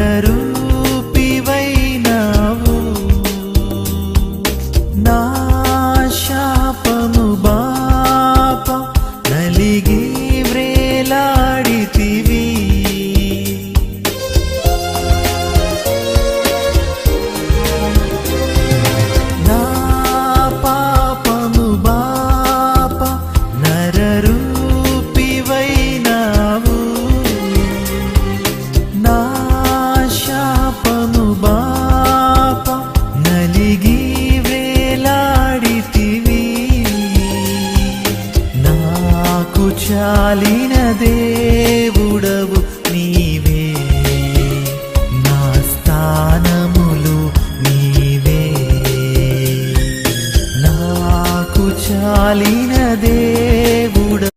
quero కృపకు చాలిన దేవుడవు నీవే. నా స్థానములు నీవే. నాకు చాలిన దేవుడ